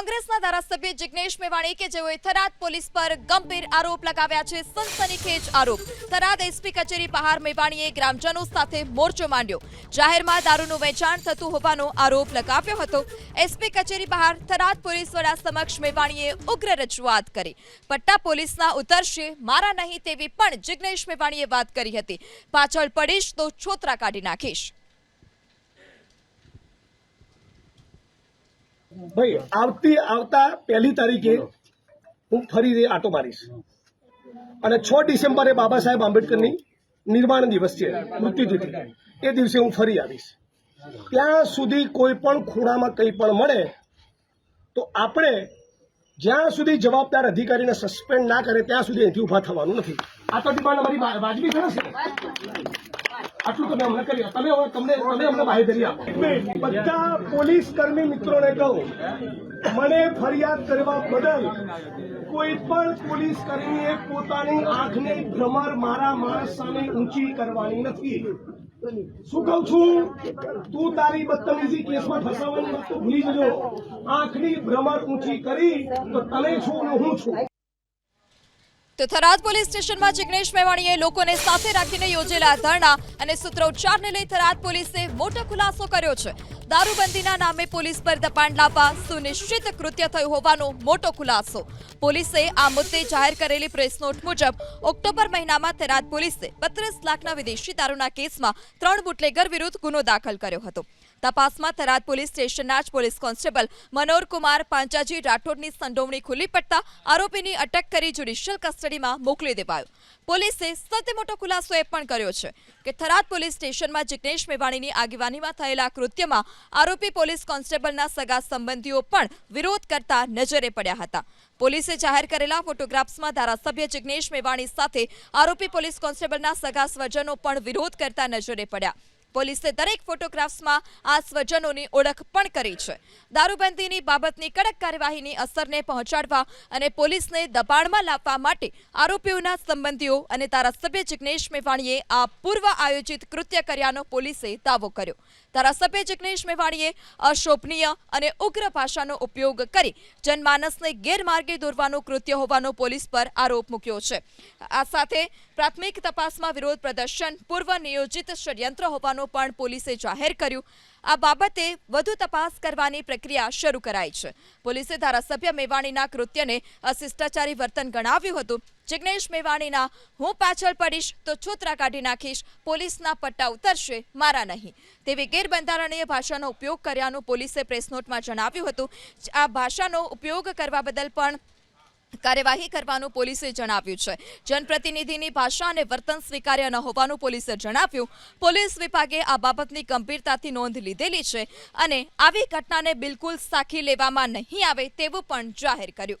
કોંગ્રેસના ધારાસભ્ય જિગ્નેશ મેવાણી કે જેઓએ થરાદ પોલીસ પર ગંભીર આરોપ લગાવ્યા છે, સનસનીખેજ આરોપ. થરાદ એસપી કચેરી બહાર મેવાણીએ ગ્રામજનો સાથે મોરચો માંડ્યો. જાહેરમાં દારૂનું વેચાણ થતું હોવાનો આરોપ લગાવ્યો હતો. એસપી કચેરી બહાર થરાદ પોલીસ વડા સમક્ષ મેવાણીએ ઉગ્ર રજૂઆત કરી. પટ્ટા પોલીસના ઉતરશે, મારા નહીં તેવી પણ જિગ્નેશ મેવાણીએ વાત કરી હતી. પાછળ પડીશ તો છોતરા કાઢી નાખીશ. ભાઈ આવતી આવતા પહેલી તારીખે હું ફરી આટો મારીશ. અને છ ડિસેમ્બરે બાબા સાહેબ આંબેડકરની નિર્માણ દિવસ છે મૃત્યુતિથિ. એ દિવસે હું ફરી આવીશ. ત્યાં સુધી કોઈ પણ ખૂણામાં કંઈ પણ મળે તો આપણે જ્યાં સુધી જવાબદાર અધિકારીને સસ્પેન્ડ ના કરે ત્યાં સુધી અહીંથી ઊભા થવાનું નથી. આ તો ડિમાન્ડ અમારી વાજબી ને બધા પોલીસ કર્મી મિત્રોને કહું, મને ફરિયાદ કરવા બદલ કોઈ પણ પોલીસ કર્મીએ પોતાની આંખને ભ્રમર મારા માણસ સામે ઊંચી કરવાની નથી. શું કહું છું? તું તારી બદતમીજી કેસમાં ફસાવાની વાત તો ભૂલી જજો. આંખની ભ્રમર ઊંચી કરી તો તને છું ને હું છું. તો થરાદ પોલીસ સ્ટેશનમાં જિગ્નેશ મેવાણીએ લોકોને સાથે રાખીને યોજેલા ધરણા અને સૂત્રોચ્ચારને લઈ થરાદ પોલીસે મોટો ખુલાસો કર્યો છે. દારૂબંધીના નામે પોલીસ પર દબાણ લાવવા સુનિશ્ચિત કૃત્ય થયું હોવાનો મોટો ખુલાસો. પોલીસે આ મુદ્દે જાહેર કરેલી પ્રેસ નોટ મુજબ ઓક્ટોબર મહિનામાં થરાદ પોલીસે બત્રીસ લાખના વિદેશી દારૂના કેસમાં ત્રણ બુટલેગર વિરુદ્ધ ગુનો દાખલ કર્યો હતો. તપાસમાં થરાદ પોલીસ સ્ટેશનના જ પોલીસ કોન્સ્ટેબલ મનોર કુમાર પાંચાજી રાઠોડની સંડોવણી ખુલ્લી પડતા આરોપીની અટક કરી જ્યુડિશિયલ કસ્ટડીમાં મોકલી દેવાયો. પોલીસે સૌથી મોટો ખુલાસો એ પણ કર્યો છે કે થરાદ પોલીસ સ્ટેશનમાં જિગ્નેશ મેવાણીની આગેવાનીમાં થયેલા કૃત્યમાં આરોપી પોલીસ કોન્સ્ટેબલના સગા સંબંધીઓ પણ વિરોધ કરતા નજરે પડ્યા હતા. પોલીસે જાહેર કરેલા ફોટોગ્રાફ્સમાં ધારાસભ્ય જિગ્નેશ મેવાણી સાથે આરોપી પોલીસ કોન્સ્ટેબલના સગા સ્વજનો પણ વિરોધ કરતા નજરે પડ્યા. પોલીસે દરેક ફોટોગ્રાફ્સમાં આ સ્વજનોની ઓળખ પણ કરી છે. દારૂબંધીની બાબતની કડક કાર્યવાહીની અસરને પહોંચાડવા અને પોલીસને દબાણમાં લાવવા માટે આરોપીઓના સંબંધીઓ અને ધારાસભ્ય જિગ્નેશ મેવાણીએ આ પૂર્વ આયોજિત કૃત્ય કર્યાનો પોલીસે દાવો કર્યો. ધારાસભ્ય જિગ્નેશ મેવાણીએ અશોભનીય અને ઉગ્ર ભાષાનો ઉપયોગ કરી જનમાનસને ગેરમાર્ગે દોરવાનું કૃત્ય હોવાનો પોલીસ પર આરોપ મૂક્યો છે. આ સાથે પ્રાથમિક તપાસમાં વિરોધ પ્રદર્શન, પૂર્વ નિયોજિત ષડયંત્ર હોવાનું પણ પોલીસે જાહેર કર્યું. આ બાબતે વધુ તપાસ કરવાની પ્રક્રિયા શરૂ કરાઈ છે. પોલીસે ધારાસભ્ય મેવાણીના કૃત્યને અશિષ્ટાચારી વર્તન ગણાવ્યું હતું. જિગ્નેશ મેવાણીના, હું પાછળ પડીશ તો છોતરા કાઢી નાખીશ. પોલીસના પટ્ટા ઉતરશે, મારા નહીં. તેવી ગેરબંધારણીય ભાષાનો ઉપયોગ કર્યાનું પોલીસે પ્રેસ નોટમાં જણાવ્યું હતું. આ ભાષાનો ઉપયોગ કરવા બદલ પણ કાર્યવાહી કરવાનું પોલીસે જણાવ્યું છે. જનપ્રતિનિધિની ભાષા અને વર્તન સ્વીકાર્ય ન હોવાનું પોલીસે જણાવ્યું. પોલીસ વિભાગે આ બાબતની ગંભીરતાથી નોંધ લીધેલી છે અને આવી ઘટનાને બિલકુલ સાખી લેવામાં નહીં આવે તેવું પણ જાહેર કર્યું.